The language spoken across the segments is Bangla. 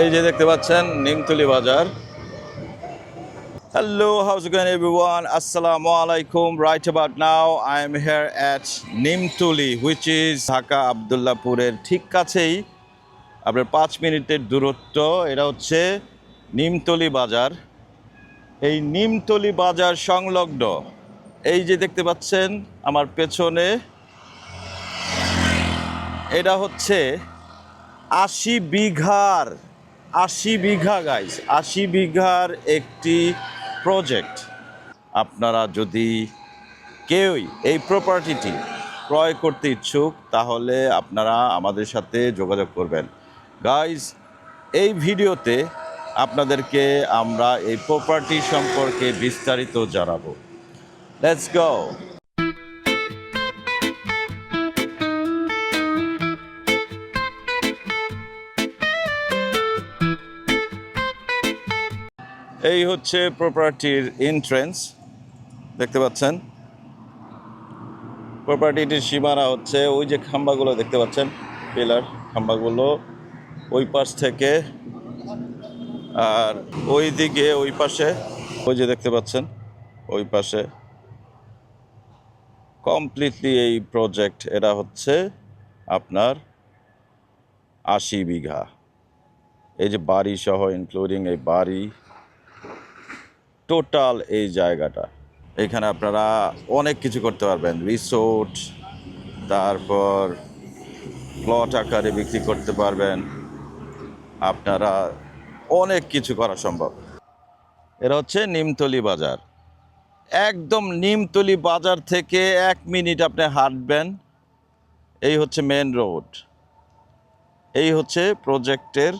এই যে দেখতে পাচ্ছেন নিমতলি বাজার how's it going everyone? Assalamu alaikum. Right about now, I am here at Nimtuli, which is Dhaka আবদুল্লাপুরের ঠিক কাছেই আপনার পাঁচ মিনিটের দূরত্ব এটা হচ্ছে নিমতলি বাজার এই নিমতলি বাজার সংলগ্ন এই যে দেখতে পাচ্ছেন আমার পেছনে এটা হচ্ছে আশি বিঘার আশি বিঘা গাইস আশি বিঘার একটি প্রজেক্ট আপনারা যদি কেউই এই প্রপার্টিটি ক্রয় করতে ইচ্ছুক, তাহলে আপনারা আমাদের সাথে যোগাযোগ করবেন। গাইস এই ভিডিওতে আপনাদেরকে আমরা এই প্রপার্টি সম্পর্কে বিস্তারিত জানাব। লেটস গো এই হচ্ছে প্রপার্টির এন্ট্রেন্স দেখতে পাচ্ছেন? প্রপার্টিটির সীমানা হচ্ছে ওই যে খাম্বাগুলো, দেখতে পাচ্ছেন? পিলার খাম্বাগুলো ওই পাশ থেকে, আর ওই দিকে, ওই পাশে, ওই যে দেখতে পাচ্ছেন? ওই পাশে। কমপ্লিটলি এই প্রজেক্ট এটা হচ্ছে আপনার আশি বিঘা। এই যে বাড়ি সহ ইনক্লুডিং এই বাড়ি টোটাল এই জায়গাটা। এখানে আপনারা অনেক কিছু করতে পারবেন। রিসোর্ট, তারপর প্লট আকারে বিক্রি করতে পারবেন। আপনারা অনেক কিছু করা সম্ভব। এটা হচ্ছে নিমতলি বাজার। একদম নিমতলি বাজার থেকে এক মিনিট আপনি হাঁটবেন। এই হচ্ছে মেন রোড এই হচ্ছে প্রজেক্টের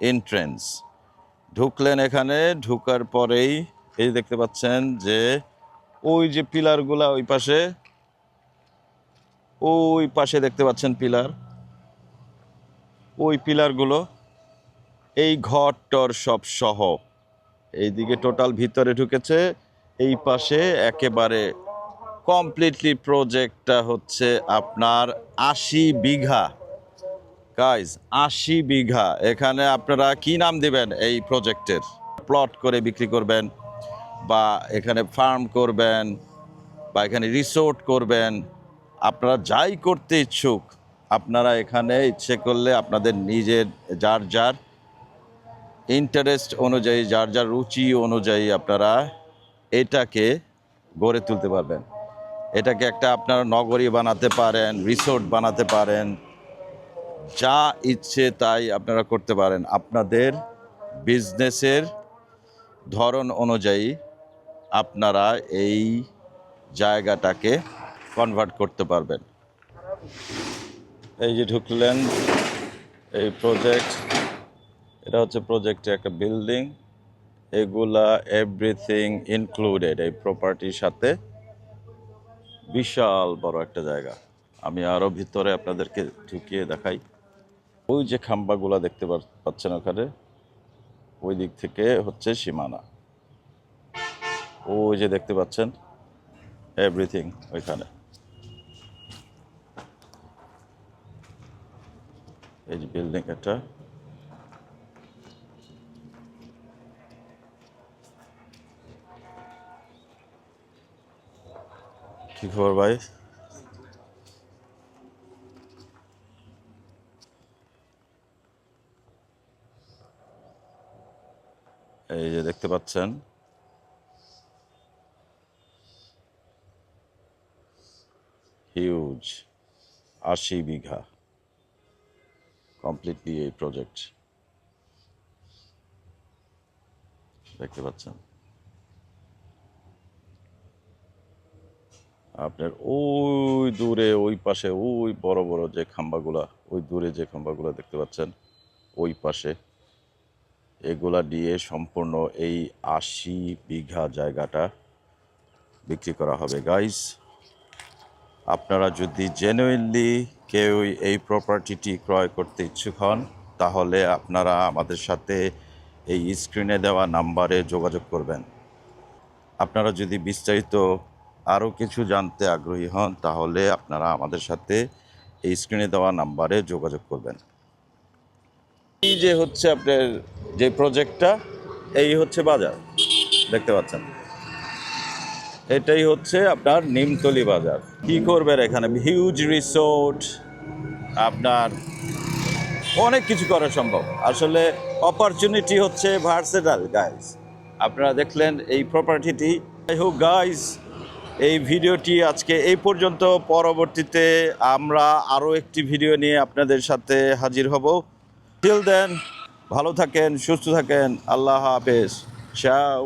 এন্ট্রেন্স ঢুকলেন এখানে, ঢুকার পরেই এই দেখতে পাচ্ছেন যে ওই যে পিলারগুলা ওই পাশে ওই পাশে দেখতে পাচ্ছেন পিলার। ওই পিলারগুলো, এই ঘরটর সব সহ। এইদিকে টোটাল ভিতরে ঢুকেছে, এই পাশে একেবারে কমপ্লিটলি প্রজেক্টটা হচ্ছে আপনার আশি বিঘা। গাইজ আশি বিঘা। এখানে আপনারা কি নাম দিবেন এই প্রজেক্টের? প্লট করে বিক্রি করবেন। বা এখানে ফার্ম করবেন বা এখানে রিসোর্ট করবেন, আপনারা যাই করতে ইচ্ছুক, আপনারা এখানে ইচ্ছে করলে আপনাদের নিজের, যার যার ইন্টারেস্ট অনুযায়ী, যার যার রুচি অনুযায়ী আপনারা এটাকে গড়ে তুলতে পারবেন। এটাকে একটা আপনারা নগরী বানাতে পারেন রিসোর্ট বানাতে পারেন, যা ইচ্ছে তাই আপনারা করতে পারেন। আপনাদের বিজনেসের ধরন অনুযায়ী আপনারা এই জায়গাটাকে কনভার্ট করতে পারবেন। এই যে ঢুকলেন, এই প্রজেক্ট এটা হচ্ছে প্রজেক্টের একটা বিল্ডিং এগুলা এভরিথিং ইনক্লুডেড এই প্রপার্টির সাথে। বিশাল বড় একটা জায়গা। আমি আরও ভিতরে আপনাদেরকে ঢুকিয়ে দেখাই। ওই যে খাম্বাগুলা দেখতে পাচ্ছেন ওখানে, ওই দিক থেকে হচ্ছে সীমানা। ওই যে দেখতে পাচ্ছেন এভরিথিং ওইখানে। এই যে বিল্ডিং এটা। কি খবর ভাই? এই যে দেখতে পাচ্ছেন হিউজ আশি বিঘা। কমপ্লিটলি এই প্রজেক্ট দেখতে পাচ্ছেন? আপনার ওই দূরে, ওই পাশে, ওই বড় বড় যে খাম্বাগুলা, ওই দূরে যে খাম্বাগুলা দেখতে পাচ্ছেন, ওই পাশে, এগুলা দিয়ে সম্পূর্ণ এই আশি বিঘা জায়গাটা বিক্রি করা হবে। গাইস আপনারা যদি জেনুইনলি কেউ এই প্রপার্টিটি ক্রয় করতে ইচ্ছুক হন, তাহলে আপনারা আমাদের সাথে এই স্ক্রিনে দেওয়া নাম্বারে যোগাযোগ করবেন। আপনারা যদি বিস্তারিত আরও কিছু জানতে আগ্রহী হন, তাহলে আপনারা আমাদের সাথে এই স্ক্রিনে দেওয়া নাম্বারে যোগাযোগ করবেন। এই যে হচ্ছে আপনার যে প্রজেক্টটা এই হচ্ছে বাজার। দেখতে পাচ্ছেন? এটাই হচ্ছে আপনার নিমতলি বাজার। কি করবেন এখানে? হিউজ রিসোর্ট আপনার অনেক কিছু করা সম্ভব। আসলে অপরচুনিটি হচ্ছে ভার্সেটাল গাইজ আপনারা দেখলেন এই প্রপার্টিটি আই হোপ গাইজ এই ভিডিওটি আজকে এই পর্যন্ত। পরবর্তীতে আমরা আরও একটি ভিডিও নিয়ে আপনাদের সাথে হাজির হব। টিল দেন ভালো থাকেন, সুস্থ থাকেন। আল্লাহ হাফেজ। চাও